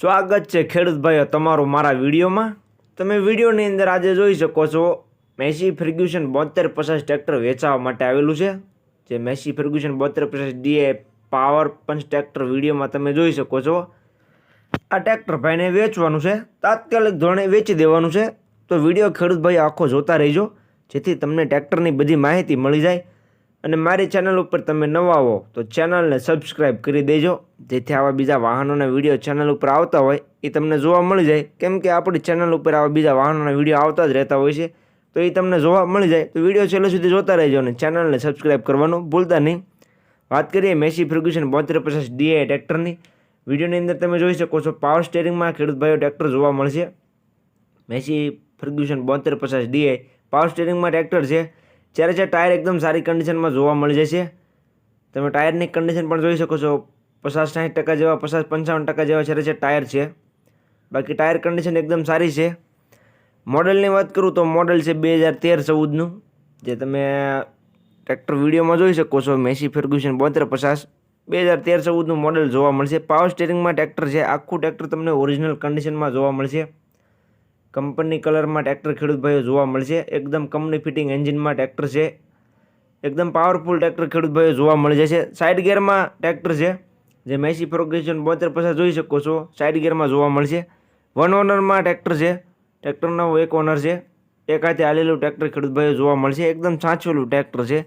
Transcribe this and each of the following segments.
સ્વાગત છે ખેડૂત ભાઈઓ તમારું મારા વિડીયોમાં. તમે વિડીયોની અંદર આજે જોઈ શકો છો, મેસી ફર્ગ્યુશન બોતેર પચાસ ટ્રેક્ટર વેચાવા માટે આવેલું છે. જે મેસી ફર્ગ્યુશન બોતેર પચાસ ડીએ પાવર પંચ ટ્રેક્ટર વિડીયોમાં તમે જોઈ શકો છો. આ ટ્રેક્ટર ભાઈને વેચવાનું છે, તાત્કાલિક ધોરણે વેચી દેવાનું છે. તો વીડિયો ખેડૂત ભાઈ આખો જોતા રહેજો, જેથી તમને ટ્રેક્ટરની બધી માહિતી મળી જાય. અને મારી ચેનલ ઉપર તમે નવા હો તો ચેનલને સબસ્ક્રાઈબ કરી દેજો. જેથી આવા બીજા વાહનોના વીડિયો ચેનલ ઉપર આવતા હોય, એ તમને જોવા મળી જાય. કેમ કે આપણી ચેનલ ઉપર આવા બીજા વાહનોના વીડિયો આવતા જ રહેતા હોય છે. તો એ તમને જોવા મળી જાય. તો વીડિયો છેલ્લે સુધી જોતા રહેજો અને ચેનલને સબસ્ક્રાઈબ કરવાનું ભૂલતા નહીં. વાત કરીએ મેસી ફર્ગ્યુસન બોતેર પચાસ ડીએ ટ્રેક્ટરની. વિડીયોની અંદર તમે જોઈ શકો છો પાવર સ્ટેરિંગમાં ખેડૂત ભાઈઓ ટ્રેક્ટર જોવા મળશે. મેસી ફર્ગ્યુસન બોતેર પચાસ ડીએ પાવર સ્ટેરિંગમાં ટ્રેક્ટર છે. જ્યારે છે ટાયર એકદમ સારી કન્ડિશનમાં જોવા મળી જશે તમે ટાયરની કન્ડિશન પણ જોઈ શકો છો. પચાસ સાઠ ટકા જેવા, પચાસ પંચાવન ટકા જેવા જ્યારે છે ટાયર છે. બાકી ટાયર કન્ડિશન એકદમ સારી છે. મોડલની વાત કરું તો મોડલ છે બે હજાર તેર ચૌદનું, જે તમે ટ્રેક્ટર વિડીયોમાં જોઈ શકો છો. મેસી ફર્ગ્યુસન બોતેર પચાસ. બે હજાર તેર ચૌદનું મોડલ જોવા મળશે. પાવર સ્ટેરિંગમાં ટ્રેક્ટર છે. આખું ટ્રેક્ટર તમને ઓરિજિનલ કન્ડિશનમાં જોવા મળશે. કંપની કલરમાં ટ્રેક્ટર ખેડૂત ભાઈઓ જોવા મળશે. એકદમ કંપની ફિટિંગ એન્જિનમાં ટ્રેક્ટર છે. એકદમ પાવરફુલ ટ્રેક્ટર ખેડૂત ભાઈઓ જોવા મળી જશે. સાઇડ ગિયરમાં ટ્રેક્ટર છે. જે મેસી પ્રોગ્રેશન બોતેર પચાસ જોઈ શકો છો. સાઇડ ગિયરમાં જોવા મળશે. વન ઓનરમાં ટ્રેક્ટર છે. ટ્રેક્ટરનો એક ઓનર છે. એક હાથે આલેલું ટ્રેક્ટર ખેડૂત ભાઈઓ જોવા મળશે. એકદમ સાચવેલું ટ્રેક્ટર છે.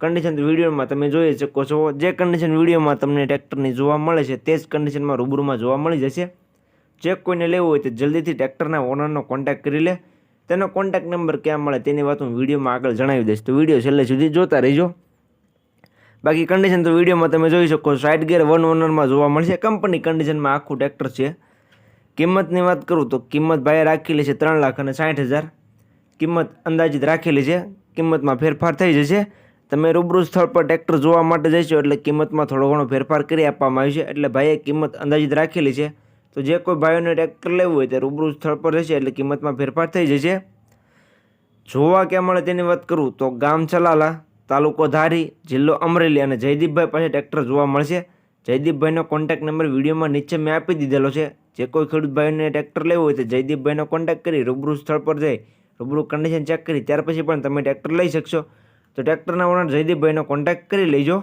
કન્ડિશન વિડીયોમાં તમે જોઈ શકો છો. જે કન્ડિશન વિડીયોમાં તમને ટ્રેક્ટરની જોવા મળે છે, તે જ કન્ડિશનમાં રૂબરૂમાં જોવા મળી જશે. જે કોઈને લેવું હોય તો જલ્દીથી ટ્રેક્ટરના ઓનરનો કોન્ટેક્ટ કરી લે. તેનો કોન્ટેક્ટ નંબર ક્યાં મળે તેની વાત હું વિડીયોમાં આગળ જણાવી દઈશ. તો વીડિયો છેલ્લે સુધી જોતા રહેજો. બાકી કન્ડિશન તો વિડીયોમાં તમે જોઈ શકો સાઇડ ગિયર વન ઓનરમાં જોવા મળશે. કંપની કન્ડિશનમાં આખું ટ્રેક્ટર છે. કિંમતની વાત કરું તો કિંમત ભાઈએ રાખેલી છે ત્રણ લાખ અને સાઠ હજાર. કિંમત અંદાજિત રાખેલી છે. કિંમતમાં ફેરફાર થઈ જશે. તમે રૂબરૂ સ્થળ પર ટ્રેક્ટર જોવા માટે જશો એટલે કિંમતમાં થોડો ઘણો ફેરફાર કરી આપવામાં આવ્યો છે. એટલે ભાઈએ કિંમત અંદાજિત રાખેલી છે. તો જે કોઈ ભાઈઓને ટ્રેક્ટર લેવું હોય તે રૂબરૂ સ્થળ પર જશે એટલે કિંમતમાં ફેરફાર થઈ જશે. જોવા ક્યાં મળે તેની વાત કરું તો ગામ ચલાલા, તાલુકો ધારી, જિલ્લો અમરેલી અને જયદીપભાઈ પાસે ટ્રેક્ટર જોવા મળશે. જયદીપભાઈનો કોન્ટેક્ટ નંબર વિડીયોમાં નીચે મેં આપી દીધેલો છે. જે કોઈ ખેડૂત ભાઈઓને ટ્રેક્ટર લેવું હોય તો જયદીપભાઈનો કોન્ટેક્ટ કરી રૂબરૂ સ્થળ પર જઈ, રૂબરૂ કન્ડિશન ચેક કરી, ત્યાર પછી પણ તમે ટ્રેક્ટર લઈ શકશો. તો ટ્રેક્ટરના ઓનર જયદીપભાઈનો કોન્ટેક્ટ કરી લેજો.